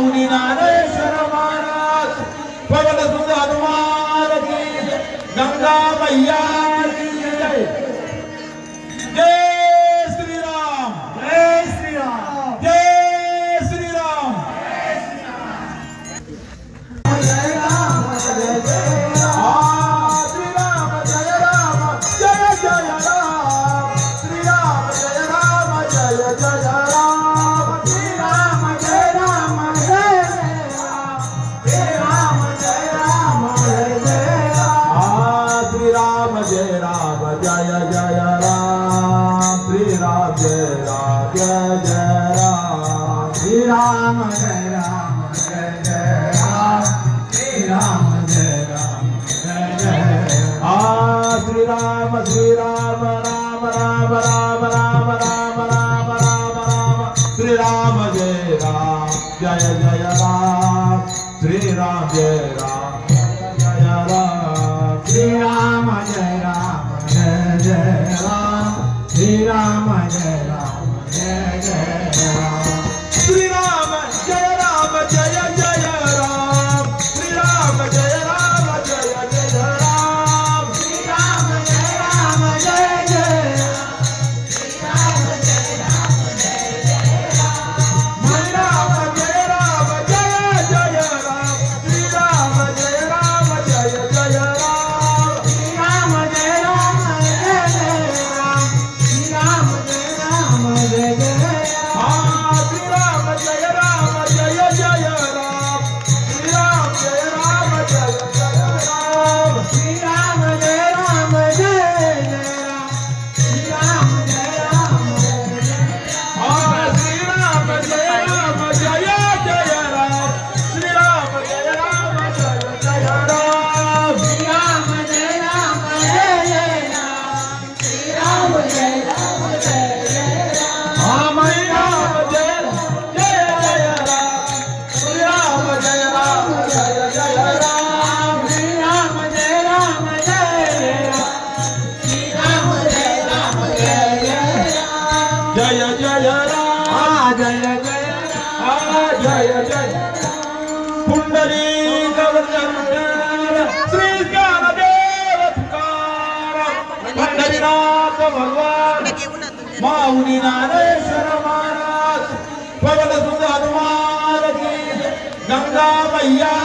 Maulina, Shivani Nareshwar Maharaj पवन सुंदर हनुमान की गंगा मैया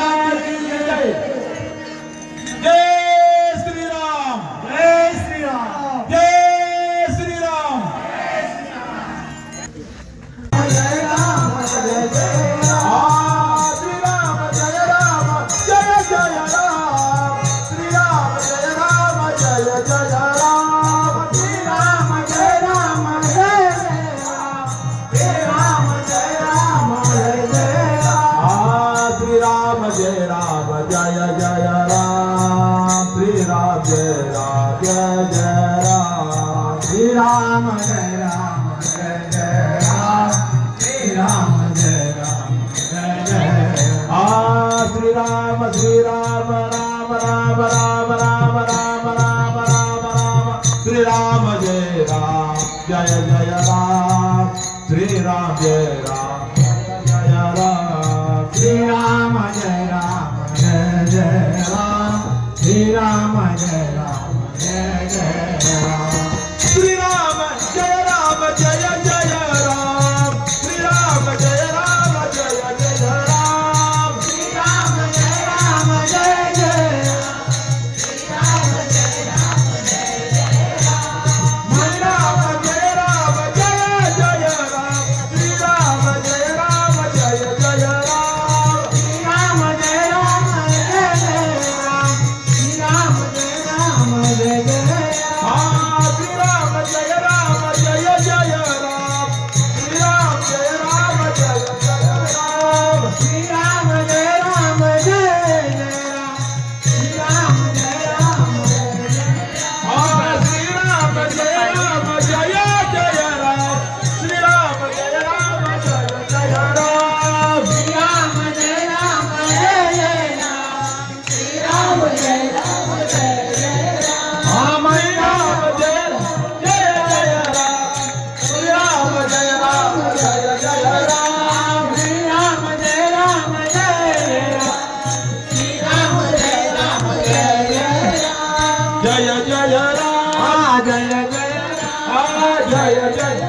जय जय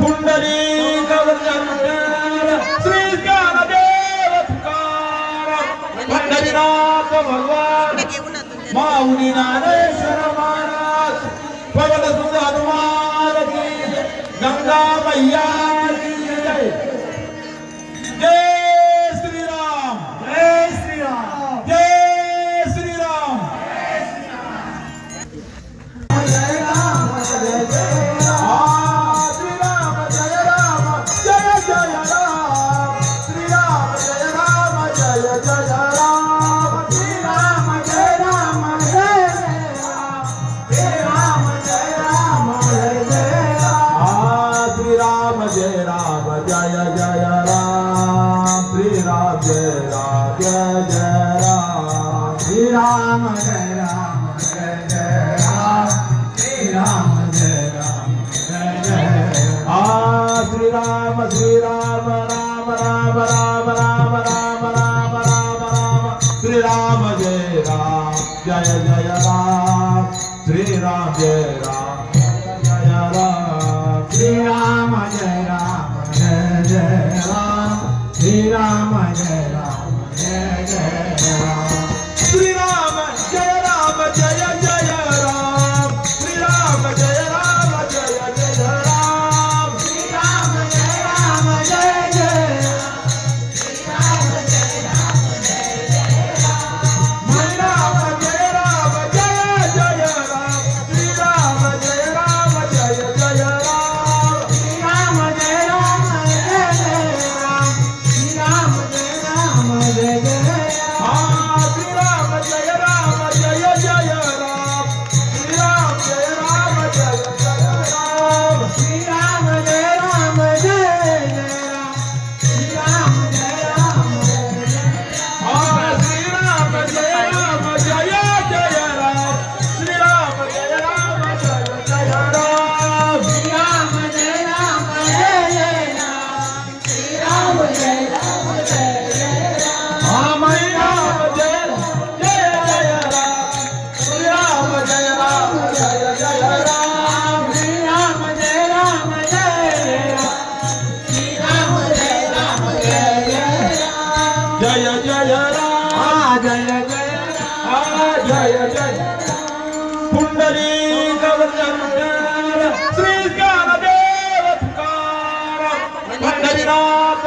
कुंडली श्री ज्ञानदेव पंढरीनाथ भगवान माऊली नारेश्वर महाराज पवन सुधार गंगा मैया શ્રી રામ રામ.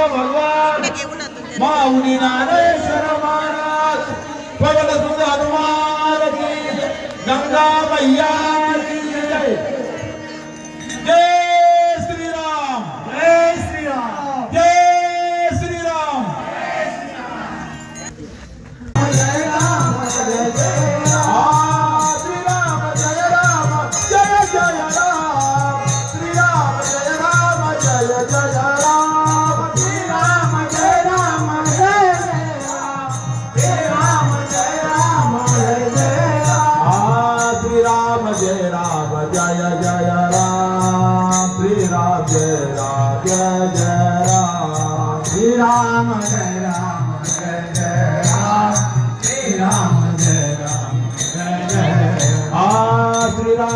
भगवान. माऊली नारेश्वर महाराज. पवन सुध हनुमान की गंगा मैया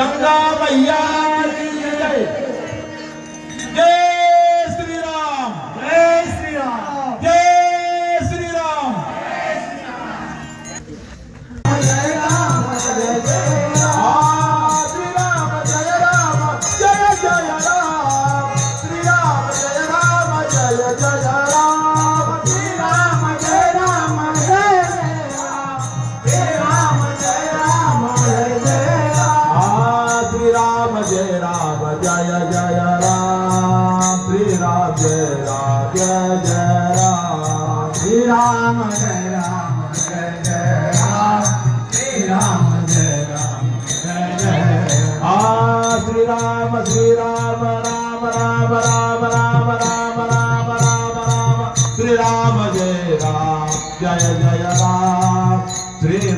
ગંગા મૈયા જય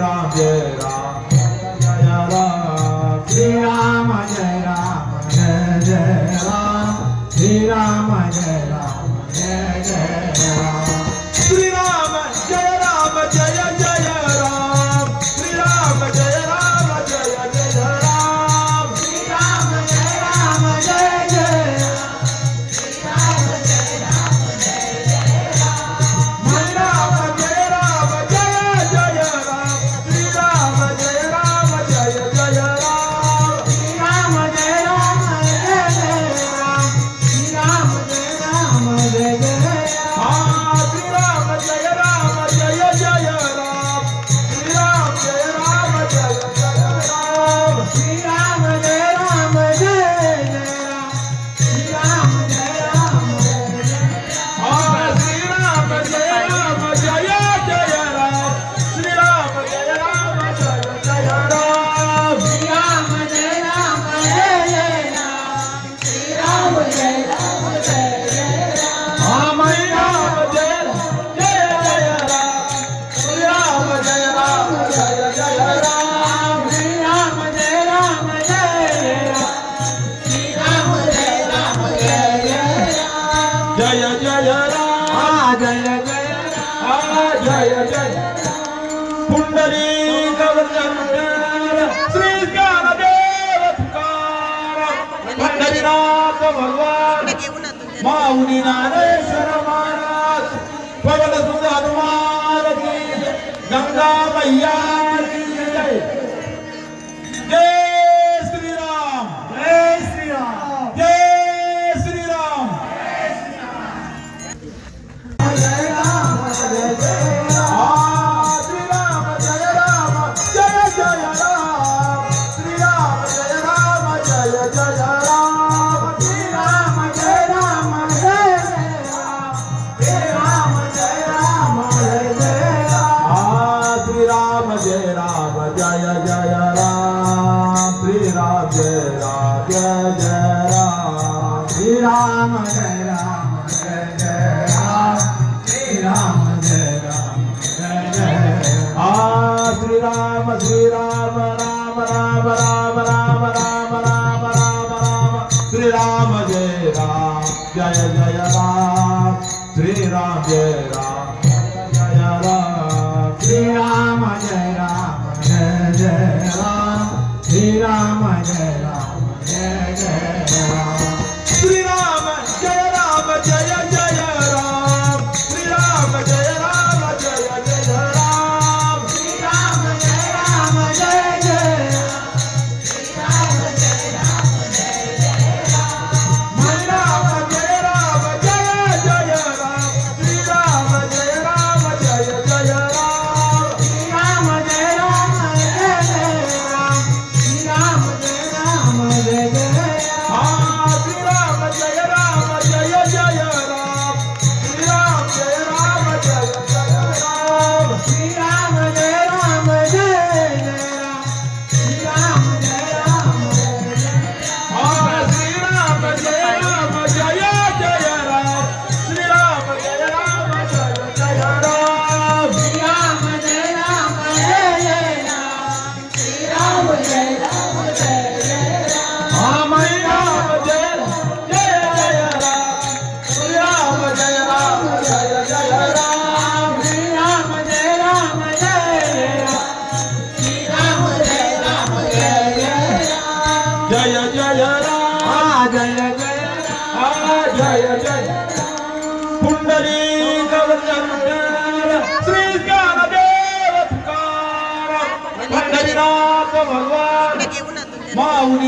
Yeah. ज्ञानेश्वर महाराज पवन सुधार गंगा मैया Rama Jai Rama Jai Jai Rama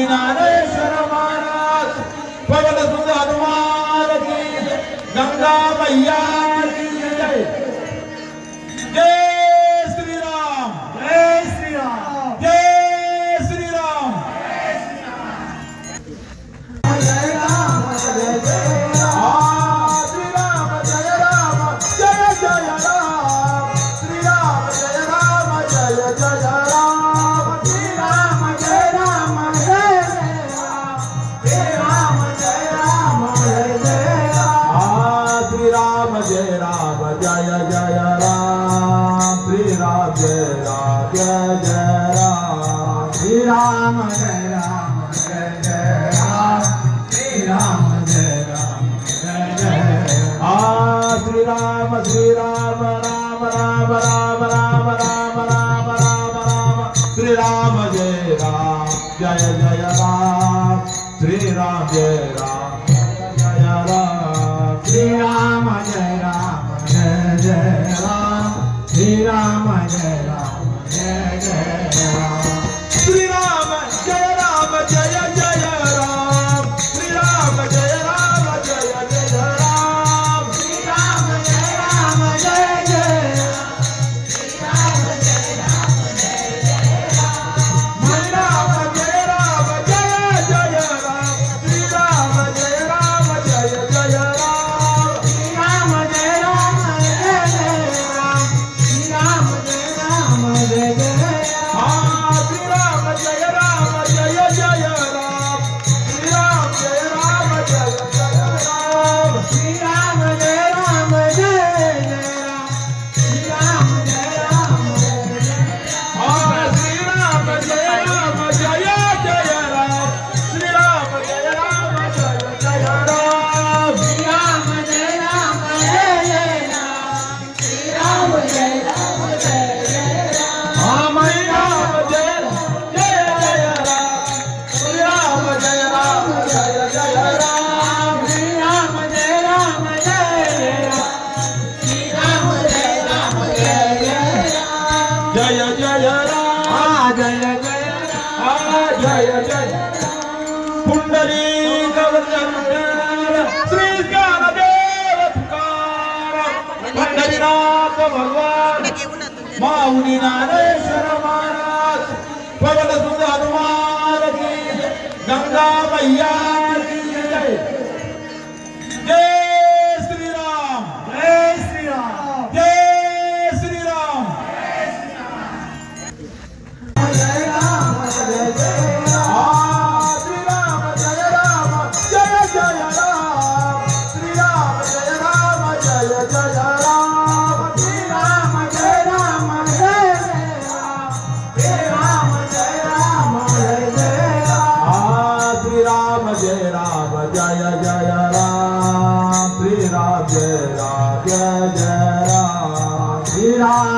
स्वामी ज्ञानेश्वर महाराज पवन सुत हनुमान गंगा मैया Yeah. माऊली ज्ञानेश्वर महाराज पवन सुध हनुमान की गंगा मैया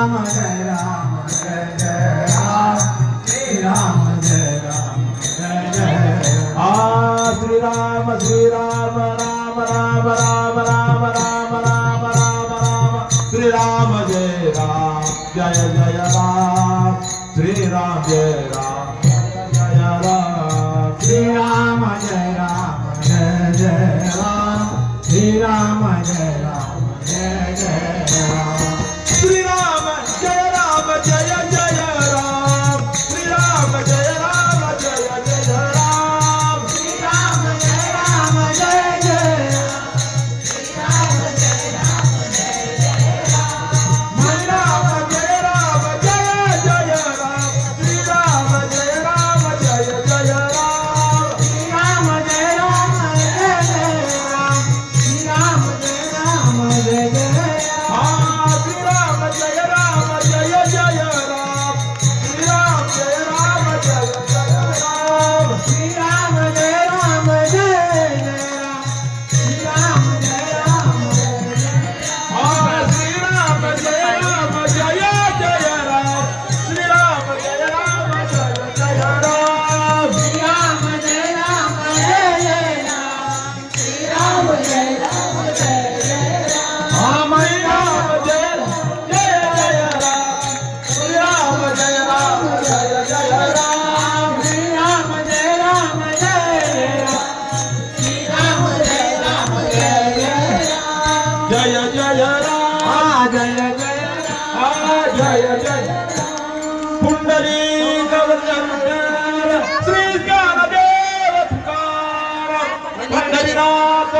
Rama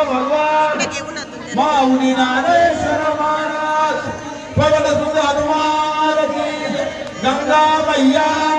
भगवान। माऊली नारेश्वर महाराज भगत सुंदर हनुमान की गंगा मैया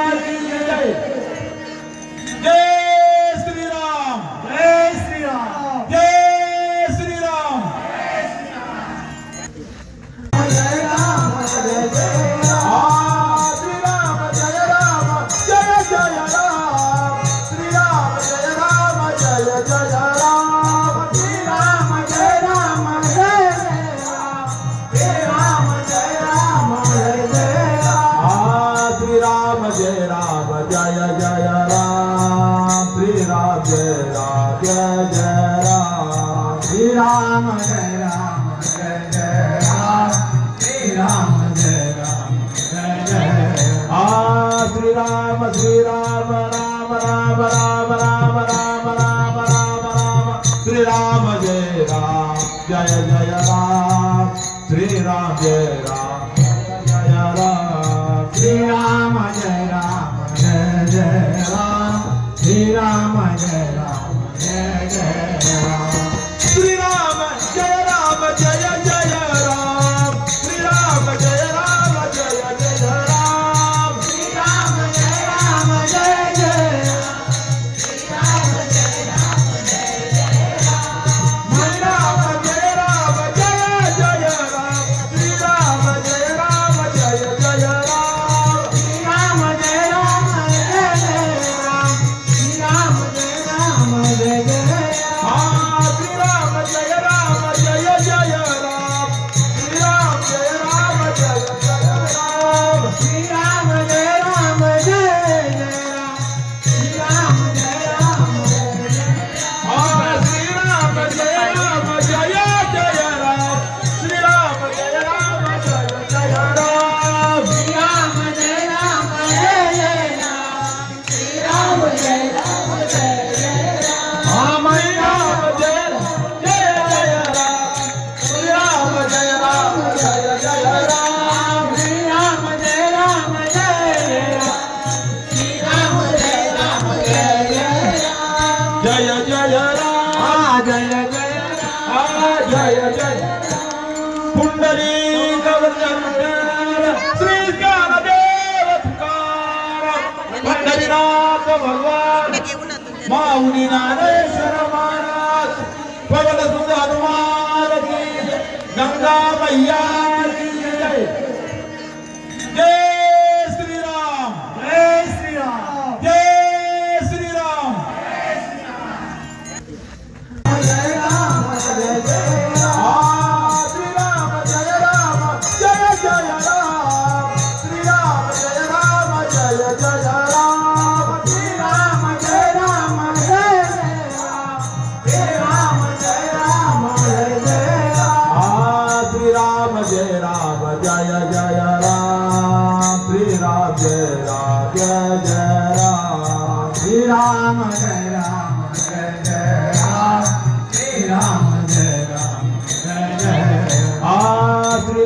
राज भगवान. माऊली नारेश्वर महाराज. पवन सुध हनुमान गंगा मैया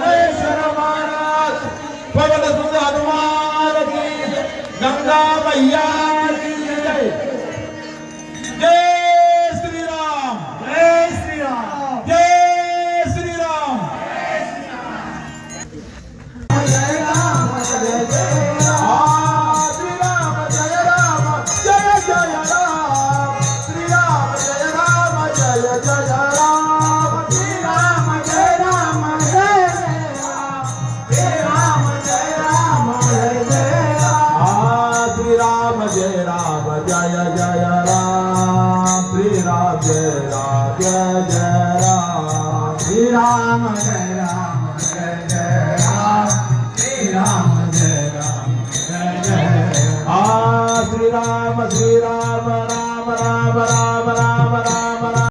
ज्ञानेश्वर महाराज पवन सुंदर हनुमान गंगा मैया